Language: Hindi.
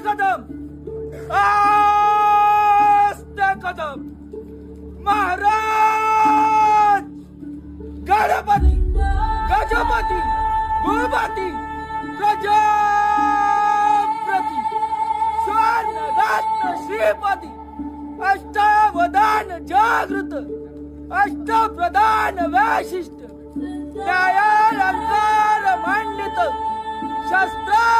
कदम। आस्ते कदम। महाराज, गणपती, गजपती, भूपती प्रजापती स्वर्ण रत्न श्रीपती, अष्टावधान जागृत, अष्टप्रधान वैशिष्ट, न्यायालंकार, मांडित, शस्त्रास्त्र